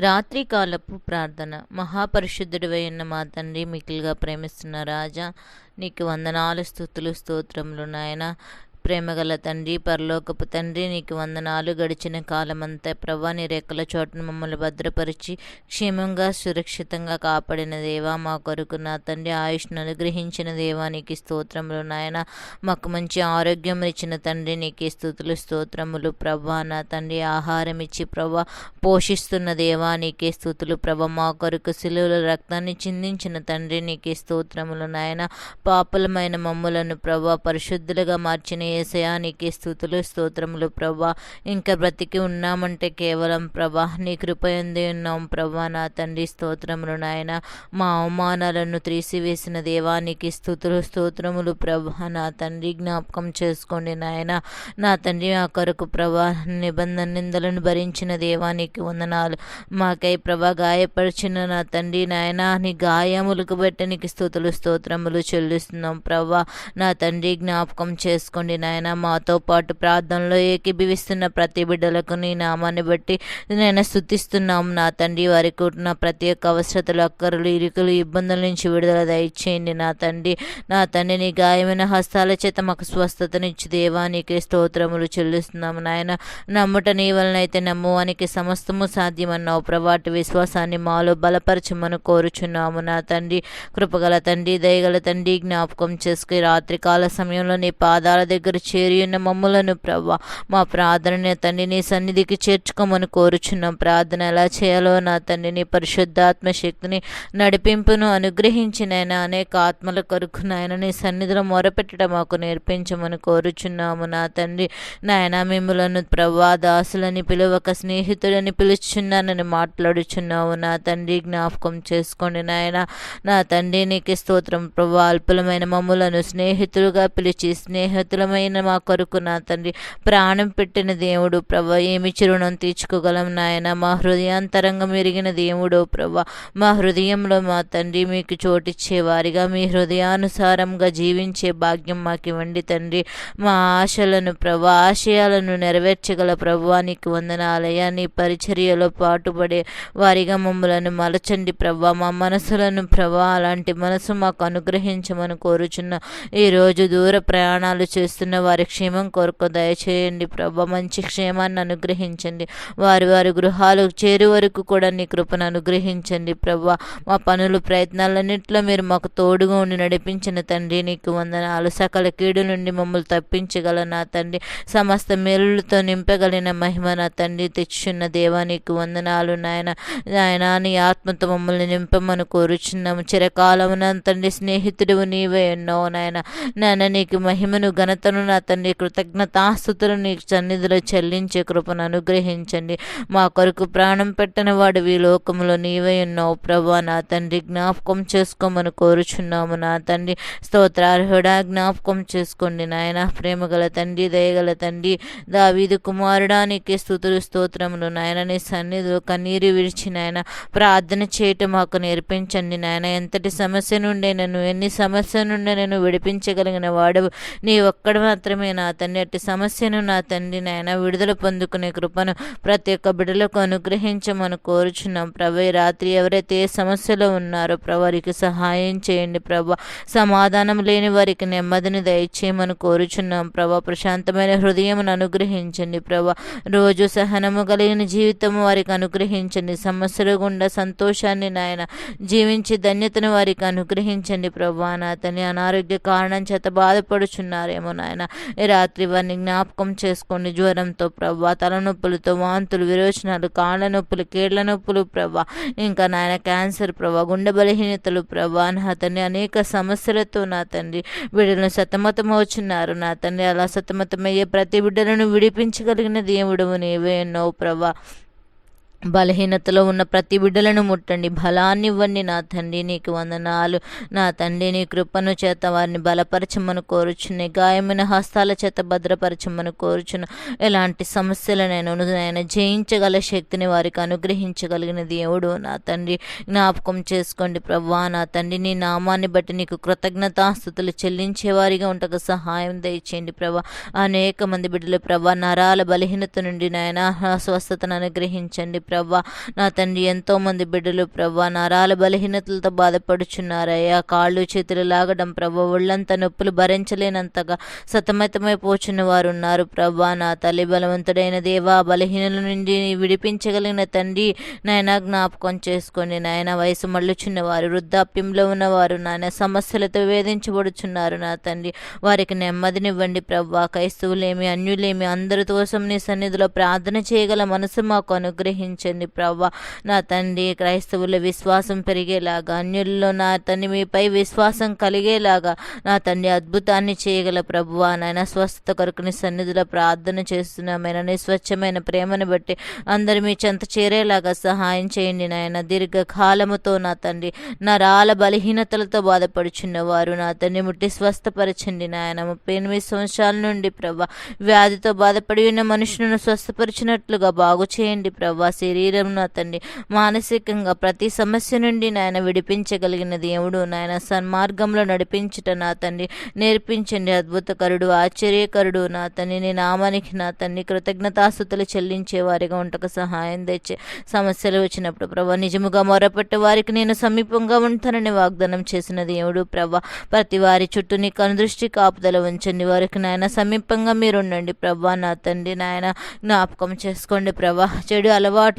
రాత్రికాలపు ప్రార్థన. మహాపరిశుద్ధుడివై ఉన్న మా తండ్రి మికిలిగా ప్రేమిస్తున్న రాజా నీకు వందనాలు స్థుతులు స్తోత్రములు నాయన. ప్రేమగల తండ్రి పరలోకపు తండ్రి నీకు వందనాలు. గడిచిన కాలమంతా ప్రభా నీ రెక్కల చోటును మమ్మల్ని భద్రపరిచి క్షేమంగా సురక్షితంగా కాపాడిన దేవా మా కొరకు నా తండ్రి ఆయుష్ను అనుగ్రహించిన దేవా నీకు స్తోత్రములు నాయన. మాకు మంచి ఆరోగ్యం ఇచ్చిన తండ్రి నీకు స్థుతులు స్తోత్రములు. ప్రభా నా తండ్రి ఆహారం ఇచ్చి ప్రభా పోషిస్తున్న దేవా నీకే స్థుతులు. ప్రభ మా కొరకు శిలువుల రక్తాన్ని చిందించిన తండ్రి నీకే స్తోత్రములు నాయన. పాపులమైన మమ్ములను ప్రభా పరిశుద్ధులుగా మార్చిన ఏసయానికి స్థుతులు స్తోత్రములు ప్రభా. ఇంకా బ్రతికి ఉన్నామంటే కేవలం ప్రభా నీ కృప ఉన్నాం ప్రభా. నా తండ్రి స్తోత్రములు నాయన మా అవమానాలను త్రీసివేసిన దేవానికి స్థుతులు స్తోత్రములు ప్రభా. నా తండ్రి జ్ఞాపకం చేసుకోండి నాయన. నా తండ్రి ఆ కొరకు ప్రభా నిబంధన నిందలను భరించిన దేవానికి వందనాలు. మాకై ప్రభా గాయపరిచిన నా తండ్రి నాయన నీ గాయములకు బట్టి నీకు స్థుతులు స్తోత్రములు చెల్లిస్తున్నాం ప్రభా. నా తండ్రి జ్ఞాపకం చేసుకోండి నాయన మాతో పాటు ప్రార్థనలో ఏకీభవిస్తున్న ప్రతి బిడ్డలకు నీ నామాన్ని బట్టి నేను స్థుతిస్తున్నాం నా తండ్రి వారికి ఉన్న ప్రతి ఒక్క అవసరతలు అక్కరులు ఇరుకులు ఇబ్బందుల నుంచి విడుదల దయచేయండి. నా తండ్రి నా తండ్రి నీ గాయమైన హస్తాల చేత మాకు స్వస్థతనిచ్చి. దేవా నీకే స్తోత్రములు చెల్లిస్తున్నాము నాయన నమ్ముట నీ వలనైతే నమ్మువానికి సమస్తము సాధ్యమన్నావు. ప్రభాటి విశ్వాసాన్ని మాలో బలపరచమని కోరుచున్నాము. నా తండ్రి కృపగల తండ్రి దయగల తండ్రి జ్ఞాపకం చేసుకుని రాత్రికాల సమయంలో నీ పాదాల దగ్గర చేరి ఉన్న మమ్ములను ప్రభా మా ప్రార్థన తండ్రి నీ సన్నిధికి చేర్చుకోమని కోరుచున్నాం. ప్రార్థన ఎలా చేయాలో నా తండ్రి నీ పరిశుద్ధాత్మ శక్తిని నడిపింపును అనుగ్రహించినైనా అనేక ఆత్మల కొరకు నాయన నీ సన్నిధిలో మొరపెట్టడం మాకు నేర్పించమని కోరుచున్నాము. నా తండ్రి నాయన మిమ్మలను ప్రభా దాసులని పిలువక స్నేహితుడని పిలుచున్నానని మాట్లాడుచున్నావు. నా తండ్రి జ్ఞాపకం చేసుకోండి నాయన నా తండ్రి నీకు స్తోత్రం. ప్రభా అల్పులమైన మమ్ములను స్నేహితులుగా పిలిచి స్నేహితులమైన మా కొరకు నా తండ్రి. ప్రాణం పెట్టిన దేవుడు ప్రభా ఏమి చిరుణం తీర్చుకోగలం నాయన. మా హృదయాంతరంగం ఎరిగిన దేవుడు ప్రభా మా హృదయంలో మా తండ్రి మీకు చోటిచ్చే వారిగా మీ హృదయానుసారంగా జీవించే భాగ్యం మాకు ఇవ్వండి తండ్రి. మా ఆశలను ప్రభా ఆశయాలను నెరవేర్చగల ప్రభువానికి వందనాలయ నీ పరిచర్యలో పాటుపడే వారిగా మమ్మలను మలచండి ప్రభా. మా మనసులను ప్రభా అలాంటి మనసు మాకు అనుగ్రహించమని కోరుచున్న ఈరోజు దూర ప్రయాణాలు చేస్తున్న వారి క్షేమం కొరకు దయచేయండి ప్రభా. మంచి క్షేమాన్ని అనుగ్రహించండి. వారి వారి గృహాలు చేరు వరకు కూడా నీ కృపను అనుగ్రహించండి ప్రభా. మా పనులు ప్రయత్నాలన్నింటిలో మీరు మాకు తోడుగా ఉండి నడిపించిన తండ్రి నీకు వందనాలు. సకల కీడు నుండి మమ్మల్ని తప్పించగల నా తండ్రి. సమస్త మేలులతో నింపగలిగిన మహిమ నా తండ్రి. తెచ్చున్న దేవా నీకు వందనాలు నాయన. నాయన నీ ఆత్మతో మమ్మల్ని నింపమని కోరుచున్నాము. చిరకాలమున తండ్రి స్నేహితుడు నీవే ఉన్నావు నాయన. నాయన నీకు మహిమను ఘనతను నా తండ్రి కృతజ్ఞతాస్థుతులు నీకు సన్నిధిలో చెల్లించే కృపను అనుగ్రహించండి. మా కొరకు ప్రాణం పెట్టని వాడు ఈ లోకంలో నీవే ఉన్నావు. ప్రభా నా తండ్రి జ్ఞాపకం చేసుకోమని కోరుచున్నాము. నా తండ్రి స్తోత్రార్హుడా జ్ఞాపకం చేసుకోండి. నాయన ప్రేమగల తండ్రి దయగల తండ్రి దావీదు కుమారుడానికి స్థుతులు స్తోత్రములు. నాయన నీ సన్నిధిలో కన్నీరు విడిచి నాయన ప్రార్థన చేయటం మాకు నేర్పించండి. నాయన ఎంతటి సమస్య నుండి నన్ను ఎన్ని సమస్య నుండి నేను విడిపించగలిగిన వాడు నీ ఒక్కడు మాత్రమే నా తండ్రి? అట్టి సమస్యను నా తండ్రి నాయన విడుదల పొందుకునే కృపను ప్రతి ఒక్క బిడ్డలకు అనుగ్రహించమని కోరుచున్నాం. ప్రభు ఈ రాత్రి ఎవరైతే ఏ సమస్యలో ఉన్నారో ప్రభారికి సహాయం చేయండి ప్రభా. సమాధానం లేని వారికి నెమ్మదిని దయచేయమని కోరుచున్నాం. ప్రభా ప్రశాంతమైన హృదయమును అనుగ్రహించండి ప్రభా. రోజు సహనము కలిగిన జీవితం వారికి అనుగ్రహించండి. సమస్యలు గుండా సంతోషాన్ని నాయన జీవించి ధన్యతను వారికి అనుగ్రహించండి ప్రభా. నా తని అనారోగ్య కారణం చేత బాధపడుచున్నారేమో నాయన. ఈ రాత్రి వారిని జ్ఞాపకం చేసుకోండి జ్వరంతో ప్రభా తలనొప్పులతో వాంతులు విరోచనాలు కాళ్ళ నొప్పులు కీళ్ళ నొప్పులు ప్రభా ఇంకా నాయన క్యాన్సర్ ప్రభా గుండె బలహీనతలు ప్రభా నా తండ్రి అనేక సమస్యలతో నా తండ్రి బిడ్డలను సతమతమవుచున్నారు. నా తండ్రి అలా సతమతమయ్యే ప్రతి బిడ్డలను విడిపించగలిగిన దేవుడు నీవే ఎన్నో ప్రభా. బలహీనతలో ఉన్న ప్రతి బిడ్డలను ముట్టండి. బలాన్ని ఇవ్వండి నా తండ్రి నీకు వందనాలు. నా తండ్రి నీ కృపను చేత వారిని బలపరచమని కోరుచుని గాయమైన హస్తాల చేత భద్రపరచమని కోరుచున్న ఎలాంటి సమస్యలనైనా ఆయన జయించగల శక్తిని వారికి అనుగ్రహించగలిగిన దేవుడు నా తండ్రి. జ్ఞాపకం చేసుకోండి ప్రభా నా తండ్రి నీ నామాన్ని బట్టి నీకు కృతజ్ఞతాస్థుతులు చెల్లించేవారిగా ఉంటకు సహాయం దయచేయండి ప్రభా అనేక మంది బిడ్డలు ప్రభా నరాల బలహీనత నుండి నాయన స్వస్థతను అనుగ్రహించండి ప్రభా. నా తండ్రి ఎంతోమంది బిడ్డలు ప్రభా నరాల బలహీనతలతో బాధపడుచున్నారయ్యా. కాళ్ళు చేతులు లాగడం ప్రవ్వ ఒళ్ళంతా నొప్పులు భరించలేనంతగా సతమతమైపోచున్న వారు ఉన్నారు ప్రభా. నా తల్లి బలవంతుడైన దేవా బలహీనుల నుండి విడిపించగలిగిన తండ్రి నాయన జ్ఞాపకం చేసుకోండి. నాయన వయసు మళ్ళుచున్న వారు వృద్ధాప్యంలో ఉన్నవారు నాయన సమస్యలతో వేధించబడుచున్నారు నా తండ్రి. వారికి నెమ్మదినివ్వండి ప్రభా. క్రైస్తవులేమి అన్యులేమి అందరి కోసం నీ సన్నిధిలో ప్రార్థన చేయగల మనసు మాకు ఉంచండి ప్రభా నా తండ్రి క్రైస్తవుల విశ్వాసం పెరిగేలాగా అన్యుల్లో నా తండ్రి మీపై విశ్వాసం కలిగేలాగా నా తండ్రి అద్భుతాన్ని చేయగల ప్రభువా నాయన స్వస్థత కొరకు నీ సన్నిధిలో ప్రార్థన చేస్తున్నామైన నీ స్వచ్ఛమైన ప్రేమను బట్టి అందరు మీ చెంత చేరేలాగా సహాయం చేయండి నాయన. దీర్ఘకాలముతో నా తండ్రి నరాల బలహీనతలతో బాధపడుచున్న వారు నా తండ్రి ముట్టి స్వస్థపరచండి నాయన. ముప్పై ఎనిమిది సంవత్సరాల నుండి ప్రభా వ్యాధితో బాధపడి ఉన్న మనుషులను స్వస్థపరిచినట్లుగా బాగు చేయండి ప్రభా శరీరం అతన్ని మానసికంగా ప్రతి సమస్య నుండి నాయన విడిపించగలిగిన దేవుడు. నాయన సన్మార్గంలో నడిపించుట నా తండ్రి నేర్పించండి. అద్భుతకరుడు ఆశ్చర్యకరుడు నా తండ్రి నీ నామానికి నా తండ్రి కృతజ్ఞతాస్థుతులు చెల్లించే వారిగా ఉంటకు సహాయం తెచ్చే సమస్యలు వచ్చినప్పుడు ప్రభా నిజముగా మొరపెట్టే వారికి నేను సమీపంగా ఉంటానని వాగ్దానం చేసిన దేవుడు ప్రభా ప్రతి వారి చుట్టూ నీ కనుదృష్టి కాపుదల ఉంచండి. వారికి నాయన సమీపంగా మీరు ఉండండి ప్రభా నా తండ్రి నాయన జ్ఞాపకం చేసుకోండి ప్రభా. చెడు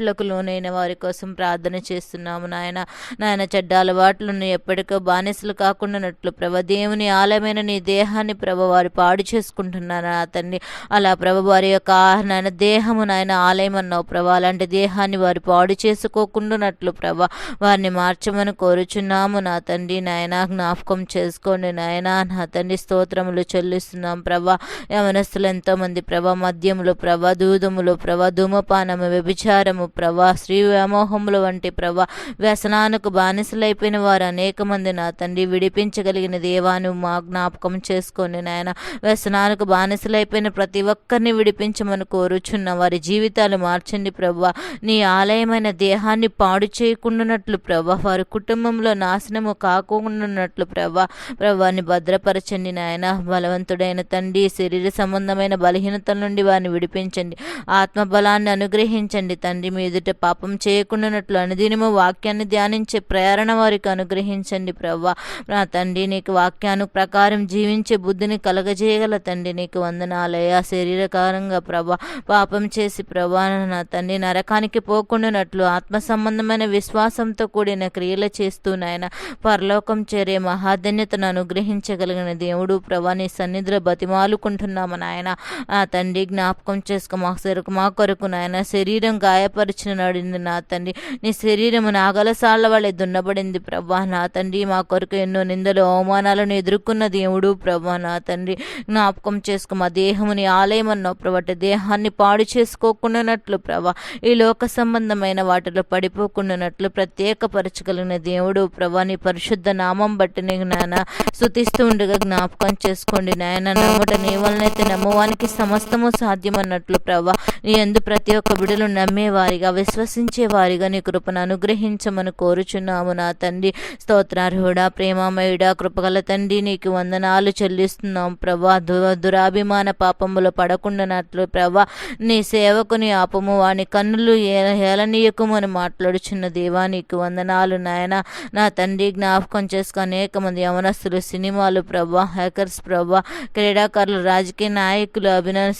అలవాట్లకు లోనైన వారి కోసం ప్రార్థన చేస్తున్నాము నాయన. నాయన చెడ్డ అలవాట్లను ఎప్పటికో బానిసలు కాకుండానట్లు ప్రభ దేవుని ఆలయమైన నీ దేహాన్ని ప్రభ వారు పాడు చేసుకుంటున్నారు నా తండ్రి అలా ప్రభ వారి యొక్క నాయన దేహము నాయన ఆలయం అన్నావు ప్రభా. అలాంటి దేహాన్ని వారు పాడు చేసుకోకుండానట్లు ప్రభ వారిని మార్చమని కోరుచున్నాము నా తండ్రి నాయన జ్ఞాపకం చేసుకోండి నాయన. నా తండ్రి స్తోత్రములు చెల్లిస్తున్నాం ప్రభా. యవనస్తులు ఎంతోమంది ప్రభ మద్యములు ప్రభ దూదములు ప్రభ ధూమపానము వ్యభిచారము ప్రభా శ్రీ వ్యామోహములు వంటి ప్రభా వ్యసనానికి బానిసలైపోయిన వారు అనేక మంది నా తండ్రి విడిపించగలిగిన దేవాను మా జ్ఞాపకం చేసుకొని నాయన వ్యసనానికి బానిసలైపోయిన ప్రతి ఒక్కరిని విడిపించమని కోరుచున్న వారి జీవితాలు మార్చండి ప్రభా. నీ ఆలయమైన దేహాన్ని పాడు చేయకుండానట్లు ప్రభా. వారి కుటుంబంలో నాశనము కాకుండానట్లు ప్రభా. ప్రభాని భద్రపరచండి నాయన. బలవంతుడైన తండ్రి శరీర సంబంధమైన బలహీనతల నుండి వారిని విడిపించండి. ఆత్మబలాన్ని అనుగ్రహించండి తండ్రి. మీ ఎదుట పాపం చేయకుండానట్లు అనుదినము వాక్యాన్ని ధ్యానించే ప్రేరణ వారికి అనుగ్రహించండి ప్రభా నా తండ్రి నీకు వాక్యాను ప్రకారం జీవించే బుద్ధిని కలగజేయగల తండ్రి నీకు వందనాలయ శరీరకారంగా ప్రభా పాపం చేసి ప్రభా నా తండ్రి నరకానికి పోకుండానట్లు ఆత్మ సంబంధమైన విశ్వాసంతో కూడిన క్రియలు చేస్తూ నాయన. పరలోకం చేరే మహాధన్యతను అనుగ్రహించగలిగిన దేవుడు ప్రభా నీ సన్నిధిలో బతిమాలుకుంటున్నాము నాయన. ఆ తండ్రి జ్ఞాపకం చేసుకో మా సరుకు మా కొరకు నాయన. శరీరం గాయపరిచిన నడింది నా తండ్రి. నీ శరీరము నాగలసాల వలె దున్నబడింది ప్రభా నా తండ్రి. మా కొరకు ఎన్నో నిందలు అవమానాలను ఎదుర్కొన్న దేవుడు ప్రభా నా తండ్రి. జ్ఞాపకం చేసుకో మా దేహముని ఆలయం అన్నావు ప్రభా దేహాన్ని పాడు చేసుకోకుండానట్లు ప్రభా. ఈ లోక సంబంధమైన వాటిలో పడిపోకుండానట్లు ప్రత్యేకపరచగలిగిన దేవుడు ప్రభా నీ పరిశుద్ధ నామం బట్టి నీకు నాయన శుతిస్తూ ఉండగా జ్ఞాపకం చేసుకోండి నాయన. నమ్మట నీ వలనైతే నమ్మవానికి సమస్తము సాధ్యమన్నట్లు ప్రభా. నీ ఎందు ప్రతి ఒక్క బిడలు నమ్మేవారిగా విశ్వసించే వారిగా నీ కృపను అనుగ్రహించమని కోరుచున్నాము నా తండ్రి. స్తోత్రార్హుడా ప్రేమామయుడా కృపగల తండ్రి నీకు వందనాలు చెల్లిస్తున్నాం ప్రభా. దు దురాభిమాన పాపములో పడకుండానట్లు ప్రభా. నీ సేవకుని ఆపము వాని కన్నులు ఏ- మాట్లాడుచున్న దేవా నీకు వందనాలు నాయన. నా తండ్రి జ్ఞాపకం చేసుకుని అనేక మంది యవనస్తులు సినిమాలు ప్రభా హ్యాకర్స్ ప్రభా క్రీడాకారులు రాజకీయ నాయకులు అభిన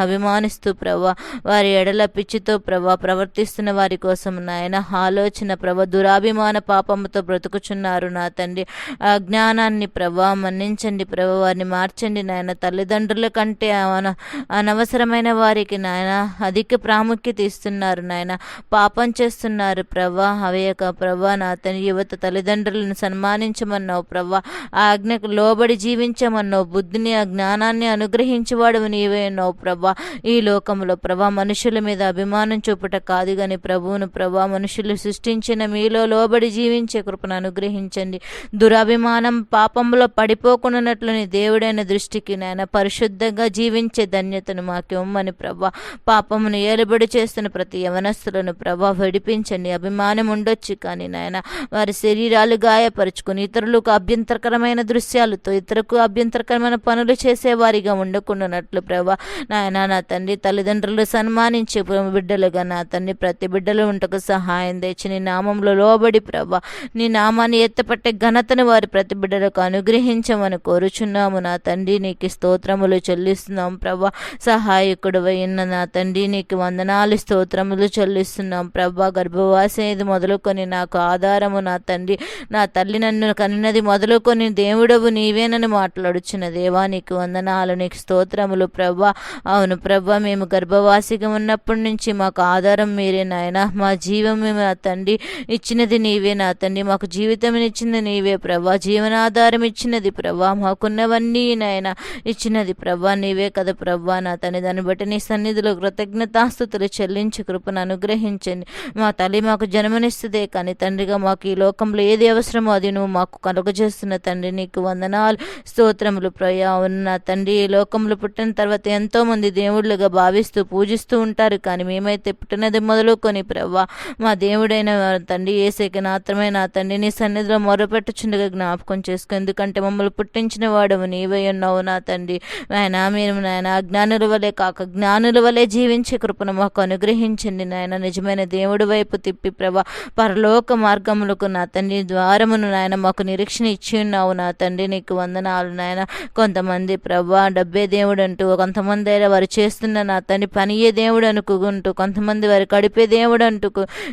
అభిమానిస్తూ ప్రభా. వారి ఎడల పిచ్చితో ప్రభా ప్రవర్తిస్తున్న వారి కోసం నాయన ఆలోచన ప్రభ దురాభిమాన పాపముతో బ్రతుకుచున్నారు నా తండ్రి. ఆ జ్ఞానాన్ని ప్రభా మన్నించండి ప్రభ వారిని మార్చండి నాయన. తల్లిదండ్రుల కంటే అన- అనవసరమైన వారికి నాయన అధిక ప్రాముఖ్యత ఇస్తున్నారు నాయన. పాపం చేస్తున్నారు ప్రభా అవయక ప్రభా నా తండ్రి యువత తల్లిదండ్రులను సన్మానించమన్నావు ప్రభా. ఆజ్ఞకు లోబడి జీవించమన్నావు బుద్ధిని ఆ జ్ఞానాన్ని అనుగ్రహించేవాడు నీవే అన్నావు ప్రభా. ఈ లోకంలో ప్రభా మనుషుల మీద అభిమానం చూపుట కాదు గాని ప్రభువును ప్రభా మనుషులు సృష్టించిన మీలో లోబడి జీవించే కృపను అనుగ్రహించండి. దురభిమానం పాపంలో పడిపోకున్నట్లుని దేవుడైన దృష్టికి నాయన పరిశుద్ధంగా జీవించే ధన్యతను మాకు ఇవ్వమని ప్రభా. పాపమును ఏలుబడి చేస్తున్న ప్రతి యవనస్తులను ప్రభా విడిపించండి. అభిమానం ఉండొచ్చు కానీ నాయన వారి శరీరాలు గాయపరుచుకుని ఇతరులకు అభ్యంతరకరమైన దృశ్యాలతో ఇతరులకు అభ్యంతరకరమైన పనులు చేసేవారిగా ఉండకుండానట్లు ప్రభా. నాయన నా తండ్రి తల్లిదండ్రులు పరులు సన్మానించే బిడ్డలుగా నా తండ్రి ప్రతి బిడ్డలు ఉంటకు సహాయం తెచ్చి నీ నామంలో లోబడి ప్రభా నీ నామాన్ని ఎత్తపట్టే ఘనతను వారి ప్రతి బిడ్డలకు అనుగ్రహించమని కోరుచున్నాము. నా తండ్రి నీకు స్తోత్రములు చెల్లిస్తున్నాం ప్రభా. సహాయకుడు అయిన నా తండ్రి నీకు వందనాలు స్తోత్రములు చెల్లిస్తున్నాం ప్రభా. గర్భవాసేది మొదలుకొని నాకు ఆధారము నా తండ్రి. నా తల్లి నన్ను కనినది మొదలుకొని దేవుడవు నీవేనని మాట్లాడుచున్న దేవా నీకు వందనాలు నీకు స్తోత్రములు ప్రభా. అవును ప్రభా మేము గర్భ గర్భవాసిగా ఉన్నప్పటి నుంచి మాకు ఆధారం మీరే నాయన. మా జీవమే నా తండ్రి. ఇచ్చినది నీవే నా తండ్రి. మాకు జీవితం ఇచ్చింది నీవే ప్రభా. జీవనాధారం ఇచ్చినది ప్రభా. మాకున్నవన్నీ నాయన ఇచ్చినది ప్రభా. నీవే కదా ప్రభా. నా తండ్రి దాన్ని బట్టి నీ సన్నిధిలో కృతజ్ఞతాస్థుతులు చెల్లించి కృపను అనుగ్రహించండి. మా తల్లి మాకు జన్మనిస్తుందే కానీ తండ్రిగా మాకు ఈ లోకంలో ఏది అవసరమో అది నువ్వు మాకు కలుగజేస్తున్న తండ్రి. నీకు వందనాలు స్తోత్రములు ప్రయా. ఉన్న తండ్రి ఈ లోకంలో పుట్టిన తర్వాత ఎంతోమంది దేవుళ్ళుగా భావిస్తూ పూజిస్తూ ఉంటారు. కానీ మేమైతే పుట్టినది మొదలుకొని ప్రవ్వా మా దేవుడైన తండ్రి ఏసేకి మాత్రమే నా తండ్రి నీ సన్నిధిలో మొరపెట్టుచుండగా జ్ఞాపకం చేసుకో. ఎందుకంటే మమ్మల్ని పుట్టించిన వాడవు. నీవై ఉన్నావు నా తండ్రి. నాయన మీరు నాయన అజ్ఞానుల వలె కాక జ్ఞానుల వలె జీవించే కృపను మాకు అనుగ్రహించండి నాయన. నిజమైన దేవుడి వైపు తిప్పి ప్రభా పరలోక మార్గములకు నా తండ్రి ద్వారమును నాయన మాకు నిరీక్షణ ఇచ్చి ఉన్నావు నా తండ్రి. నీకు వందనాలు నాయన. కొంతమంది ప్రభా డబ్బే దేవుడు అంటూ కొంతమంది అయినా వారు చేస్తున్న నా తండ్రి పనియే దేవుడు అనుకుంటూ కొంతమంది వారి కడిపే దేవుడు అంటూ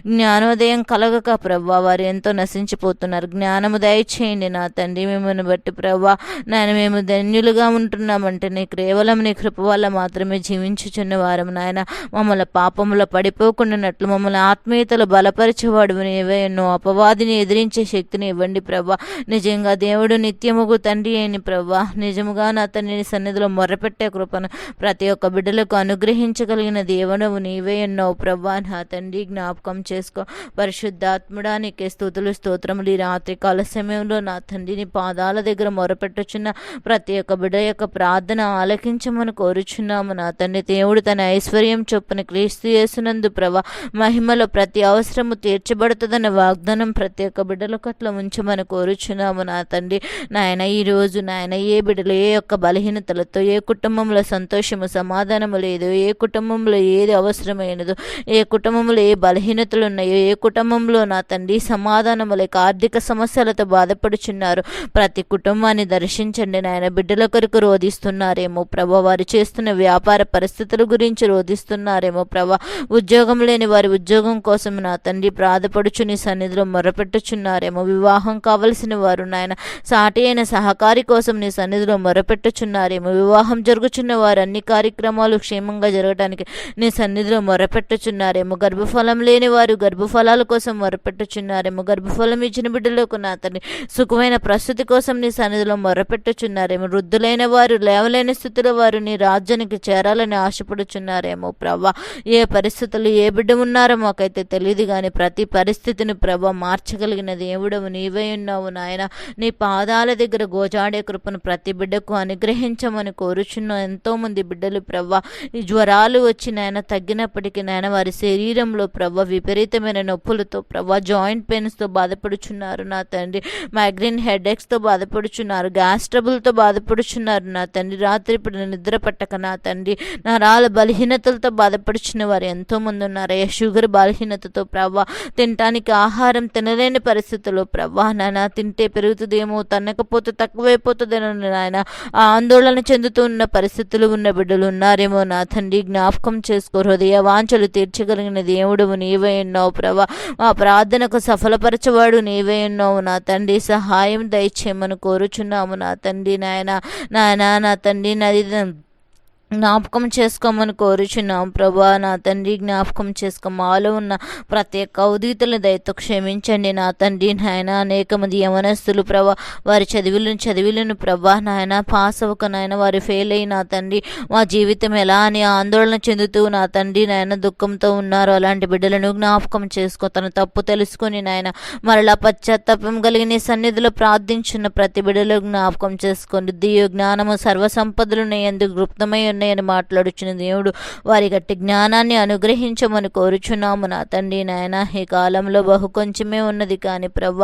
జ్ఞానోదయం కలగక ప్రభా వారు ఎంతో నశించిపోతున్నారు. జ్ఞానము దయచేయండి నా తండ్రి మిమ్మల్ని బట్టి ప్రభా నాయన మేము ధన్యులుగా ఉంటున్నామంటే నీ కేవలం నీ కృప వల్ల మాత్రమే జీవించుచున్న వారం నాయన. మమ్మల్ని పాపములో పడిపోకుండానట్లు మమ్మల్ని ఆత్మీయతలు బలపరిచేవాడు నీవే ఎన్నో అపవాదిని ఎదిరించే శక్తిని ఇవ్వండి ప్రభా. నిజంగా దేవుడు నిత్యముగు తండ్రి అయిన ప్రభా నిజముగా నా తండ్రిని సన్నిధిలో మొర్రపెట్టే కృపను ప్రతి ఒక్క బిడ్డలకు అనుగ్రహించగలిగిన దేవుడవు నీవే ఎన్నో. ప్రభా నా తండ్రి జ్ఞాపకం చేసుకో. పరిశుద్ధాత్ముడా నీకే స్థుతులు స్తోత్రములు. ఈ రాత్రి కాల సమయంలో నా తండ్రిని పాదాల దగ్గర మొరపెట్టుచున్న ప్రతి ఒక్క బిడ్డ యొక్క ప్రార్థన ఆలకించమని కోరుచున్నాము. నా తండ్రి దేవుడు తన ఐశ్వర్యం చొప్పున క్రీస్తు చేసినందు ప్రభా మహిమలో ప్రతి అవసరము తీర్చబడుతుందన్న వాగ్దానం ప్రతి ఒక్క బిడ్డలకు అట్లా ఉంచమని కోరుచున్నాము. నా తండ్రి నాయన ఈ రోజు నాయన ఏ బిడ్డలు ఏ యొక్క బలహీనతలతో ఏ కుటుంబంలో సంతోషము సమాధానము లేదు ఏ కుటుంబంలో ఏది అవసరమైనదో ఏ కుటుంబంలో ఏ బలహీనతలు ఉన్నాయో ఏ కుటుంబంలో నా తండ్రి సమాధానము లేక ఆర్థిక సమస్యలతో బాధపడుచున్నారు ప్రతి కుటుంబాన్ని దర్శించండి నాయన. బిడ్డల కొరకు రోధిస్తున్నారేమో ప్రభా. వారు చేస్తున్న వ్యాపార పరిస్థితుల గురించి రోధిస్తున్నారేమో ప్రభా. ఉద్యోగం లేని వారి ఉద్యోగం కోసం నా తండ్రి ప్రాధపడుచు నీ సన్నిధిలో మొరపెట్టుచున్నారేమో. వివాహం కావలసిన వారు నాయన సాటి అయిన సహకారి కోసం నీ సన్నిధిలో మొరపెట్టుచున్నారేమో. వివాహం జరుగుచున్న వారు అన్ని కార్యక్రమాలు క్షేమంగా జరుగు జరగడానికి నీ సన్నిధిలో మొరపెట్టుచున్నారేమో. గర్భఫలం లేని వారు గర్భఫలాల కోసం మొరపెట్టుచున్నారేమో. గర్భఫలం ఇచ్చిన బిడ్డలకు నా తండ్రి సుఖమైన ప్రస్తుతి కోసం నీ సన్నిధిలో మొరపెట్టుచున్నారేమో. వృద్ధులైన వారు లేవలేని స్థితిలో వారు నీ రాజ్యానికి చేరాలని ఆశపడుచున్నారేమో. ప్రభా ఏ పరిస్థితులు ఏ బిడ్డ ఉన్నారో మాకైతే తెలియదు కానీ ప్రతి పరిస్థితిని ప్రభా మార్చగలిగిన దేవుడవు నీవే ఉన్నావు నాయన. నీ పాదాల దగ్గర గోజాడే కృపను ప్రతి బిడ్డకు అనుగ్రహించమని కోరుచున్న ఎంతోమంది బిడ్డలు ప్రభా ఈ జ్వరాలు వచ్చి నాయన తగ్గినప్పటికీ నాయన వారి శరీరంలో ప్రభా విపరీతమైన నొప్పులతో ప్రభా జాయింట్ పెయిన్స్తో బాధపడుచున్నారు నా తండ్రి. మైగ్రేన్ హెడేక్స్తో బాధపడుచున్నారు. గ్యాస్ ట్రబుల్తో బాధపడుచున్నారు నా తండ్రి. రాత్రి ఇప్పుడు నిద్ర పట్టక నా తండ్రి. నరాల బలహీనతలతో బాధపడుచున్న వారు ఎంతోమంది ఉన్నారు. షుగర్ బలహీనతతో ప్రభా తినటానికి ఆహారం తినలేని పరిస్థితుల్లో ప్రభా నాయన తింటే పెరుగుతుందేమో తన్నకపోతే తక్కువైపోతుందేమో నాయన. ఆ ఆందోళన చెందుతూ ఉన్న పరిస్థితులు ఉన్న బిడ్డలు ఉన్నారేమో నా తండ్రి. జ్ఞాపకం చేసుకో. హృదయ వాంఛలు తీర్చగలిగిన దేవుడు నీవే ఉన్నావు ప్రభా. మా ప్రార్థనకు సఫలపరచవాడు నీవే ఉన్నావు నా తండ్రి. సహాయం దయచేయమని కోరుచున్నాము నా తండ్రి నాయన. నాయన నా తండ్రి నది జ్ఞాపకం చేసుకోమని కోరుచున్నాం. ప్రభా నా తండ్రి జ్ఞాపకం చేసుకో. మాలో ఉన్న ప్రత్యేక ఉదీతుల దయతో క్షమించండి. నా తండ్రి నాయన అనేక మంది యవనస్తులు ప్రభా వారి చదివిలను చదివిలను ప్రభా నాయన పాస్ అవ్వక నాయన వారు ఫెయిల్ అయి నా తండ్రి మా జీవితం ఎలా అని ఆందోళన చెందుతూ నా తండ్రి నాయన దుఃఖంతో ఉన్నారు. అలాంటి బిడ్డలను జ్ఞాపకం చేసుకో. తన తప్పు తెలుసుకొని నాయన మరలా పశ్చాత్తాపం కలిగిన సన్నిధిలో ప్రార్థించిన ప్రతి బిడ్డలు జ్ఞాపకం చేసుకోండి. దియో జ్ఞానము సర్వసంపదలు ఎందుకు గుప్తమై అన్నయ్య అని మాట్లాడుచున్న దేవుడు వారి గట్టి జ్ఞానాన్ని అనుగ్రహించమని కోరుచున్నాము నా తండ్రి నాయన. ఈ కాలంలో బహు కొంచెమే ఉన్నది కానీ ప్రవ్వ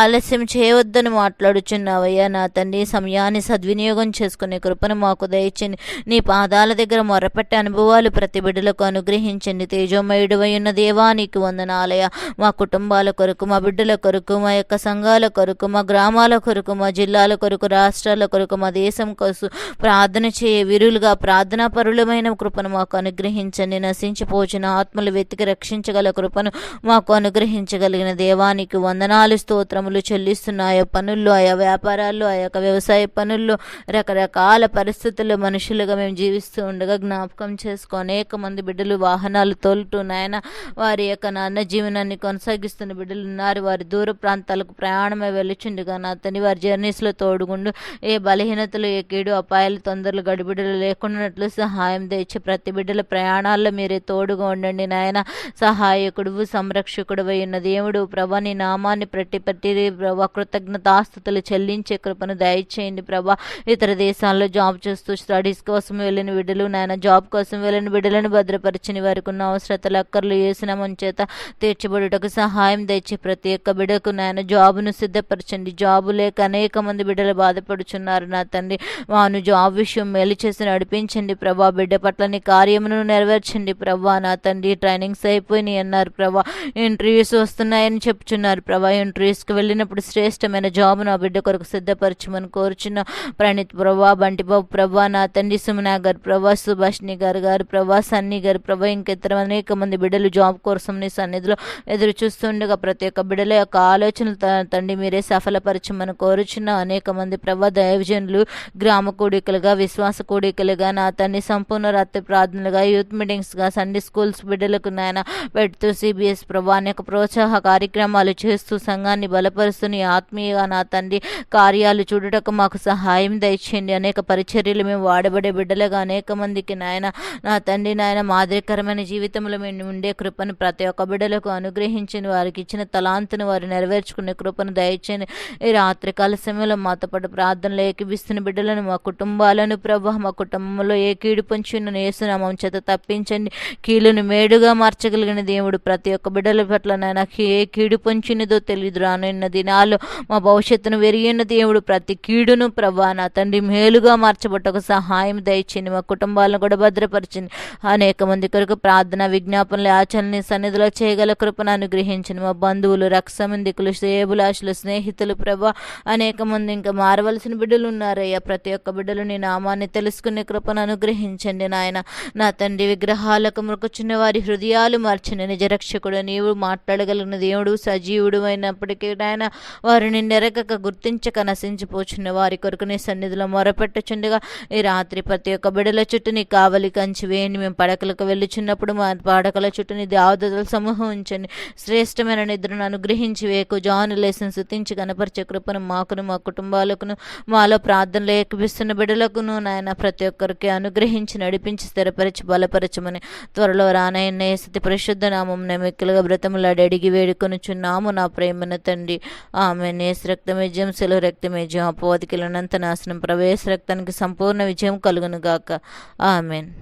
ఆలస్యం చేయవద్దని మాట్లాడుచున్నావయ్యా నా తండ్రి. సమయాన్ని సద్వినియోగం చేసుకునే కృపను మాకు దయచండి నీ పాదాల దగ్గర మొరపెట్టే అనుభవాలు ప్రతి బిడ్డలకు అనుగ్రహించండి. తేజోమయుడు ఉన్న దేవా నీకు వందనాలయ మా కుటుంబాల కొరకు మా బిడ్డల కొరకు మా యొక్క సంఘాల కొరకు మా గ్రామాల కొరకు మా జిల్లాల కొరకు రాష్ట్రాల కొరకు మా దేశం కోసం ప్రార్థన చేయ విరులుగా ప్రార్థనా పరులమైన కృపను మాకు అనుగ్రహించండి. నశించిపోచిన ఆత్మలు వెతికి రక్షించగల కృపను మాకు అనుగ్రహించగలిగిన దేవానికి వందనాలు స్తోత్రములు చెల్లిస్తున్న ఆయా పనుల్లో ఆయా వ్యాపారాల్లో ఆ యొక్క వ్యవసాయ పనుల్లో రకరకాల పరిస్థితుల్లో మనుషులుగా మేము జీవిస్తూ ఉండగా జ్ఞాపకం చేసుకో. అనేక మంది బిడ్డలు వాహనాలు తోలుతూ నాయన వారి యొక్క నాన్న జీవనాన్ని కొనసాగిస్తున్న బిడ్డలు ఉన్నారు. వారి దూర ప్రాంతాలకు ప్రయాణమై వెళ్ళుచుండగా నా అతని వారి జర్నీస్లో తోడుగుండు. ఏ బలహీనతలు ఏ కీడు అపాయాలు తొందరలు గడిబిడలు లేకుండా లేకున్నట్లు సహాయం తెచ్చి ప్రతి బిడ్డల ప్రయాణాల్లో మీరే తోడుగా ఉండండి నాయన. సహాయకుడు సంరక్షకుడు ఉన్న దేవుడు ప్రభా నీ నామాన్ని ప్రతి ప్రతి ప్రభా కృతజ్ఞతాస్తుతులు చెల్లించే కృపను దయచేయండి ప్రభా. ఇతర దేశాల్లో జాబ్ చేస్తూ స్టడీస్ కోసం వెళ్ళిన బిడ్డలు నాయన జాబ్ కోసం వెళ్ళిన బిడ్డలను భద్రపరిచిన వారికి ఉన్న అవసరతలు అక్కర్లు వేసిన చేత తీర్చబడుటకు సహాయం తెచ్చి ప్రతి ఒక్క బిడ్డకు నాయన జాబును సిద్ధపరచండి. జాబు లేక అనేక మంది బిడ్డలు బాధపడుచున్నారు నా తండ్రి. వాను జాబ్ విషయం మేలు చేసి నడిపించి నడిపించండి ప్రభా. బిడ్డ పట్ల నీ కార్యమును నెరవేర్చండి ప్రభా. నా తండ్రి ట్రైనింగ్స్ అయిపోయినాయి అన్నారు ప్రభా. ఇంటర్వ్యూస్ వస్తున్నాయని చెప్తున్నారు ప్రభా. ఇంటర్వ్యూస్కి వెళ్ళినప్పుడు శ్రేష్టమైన జాబ్ నా బిడ్డ కొరకు సిద్ధపరచమని కోరుచున్న ప్రణీత్ ప్రభా బంటిబాబు ప్రభా నా తండ్రి సుమనా గారు ప్రభా సుభాష్ని గారు గారు ప్రభా సన్నీ గారు ప్రభా ఇంకితర అనేక మంది బిడ్డలు జాబ్ కోసం నీ సన్నిధిలో ఎదురు చూస్తుండగా ప్రతి ఒక్క బిడ్డల యొక్క ఆలోచనలు త- తండ్రి మీరే సఫలపరచమని కోరుచున్న అనేక మంది ప్రభా దైవజనులు గ్రామ కూడికలుగా విశ్వాస కూడికలుగా నా తండ్రి సంపూర్ణ రాత్రి ప్రార్థనలుగా యూత్ మీటింగ్స్గా సండే స్కూల్స్ బిడ్డలకు నాయన పెడుతూ సిబిఎస్ ప్రభా అనేక ప్రోత్సాహ కార్యక్రమాలు చేస్తూ సంఘాన్ని బలపరుస్తూ నీ ఆత్మీయగా నా తండ్రి కార్యాలు చూడటకు మాకు సహాయం దయచేయండి. అనేక పరిచర్యలు మేము వాడబడే బిడ్డలుగా అనేక మందికి నాయన నా తండ్రి నాయన మాదిరికరమైన జీవితంలో మేము ఉండే కృపను ప్రతి ఒక్క బిడ్డలకు అనుగ్రహించిన వారికి ఇచ్చిన తలాంతును వారు నెరవేర్చుకునే కృపను దయచేయండి. ఈ రాత్రికాల సమయంలో మాతో పాటు ప్రార్థనలు ఏకిపిస్తున్న బిడ్డలను మా కుటుంబాలను ప్రభా మా కుటుంబంలో ఏ కీడు పొంచిన ఉన్న చేత తప్పించండి. కీలును మేడుగా మార్చగలిగిన దేవుడు ప్రతి ఒక్క బిడ్డల పట్ల నాయన ఏ కీడు పొంచినదో తెలియదు రానున్న దినాల్లో మా భవిష్యత్తును వెరిగిన దేవుడు ప్రతి కీడును ప్రభా నా తండ్రి మేలుగా మార్చబట్టకు సహాయం దయచింది మా కుటుంబాలను కూడా భద్రపరిచింది అనేక మంది కొరకు ప్రార్థన విజ్ఞాపనలు ఆచరణని సన్నిధిలో చేయగల కృపను అనుగ్రహించింది మా బంధువులు రక్షమందికులు శ్రేయబులాషులు స్నేహితులు ప్రభా అనేక మంది ఇంకా మారవలసిన బిడ్డలు ఉన్నారయ్యా. ప్రతి ఒక్క బిడ్డలు నీ నామాన్ని తెలుసుకునే కృప కృపను అనుగ్రహించండి నాయన. నా తండ్రి విగ్రహాలకు మొక్కుచున్న వారి హృదయాలు మార్చిన నిజరక్షకుడు నీవు మాట్లాడగలిగిన దేవుడు సజీవుడు అయినప్పటికీ నాయన వారిని నెరగక గుర్తించక నశించిపోచున్న వారి కొరకు నీ సన్నిధిలో మొరపెట్టుచుండగా ఈ రాత్రి ప్రతి ఒక్క బిడల చుట్టూ నీ కావలి కంచి వేయండి మేము పడకలకు వెళ్ళుచున్నప్పుడు మా పడకల చుట్టూ నీ దావదల సమూహం ఉంచండి. శ్రేష్టమైన నిద్రను అనుగ్రహించి వేకు జాను లేసిన శృతించి కనపరిచే కృపను మాకును మా కుటుంబాలకును మాలో ప్రార్థనలు ఏకపిస్తున్న బిడలకును నాయన ప్రతి ఒక్కరికి అనుగ్రహించి నడిపించి స్థిరపరిచి బలపరచమని త్వరలో రానయ్య సతి పరిశుద్ధ నామం నెమ్మిక్కలుగా బ్రతములాడి అడిగి వేడుకొనుచున్నాము నా ప్రేమన తండ్రి. ఆమె నేస్ రక్తం విజయం సెలవు రక్తం విజయం అపవాదికిలనంత నాశనం ప్రవేశ రక్తానికి సంపూర్ణ విజయం కలుగును గాక ఆమెన్.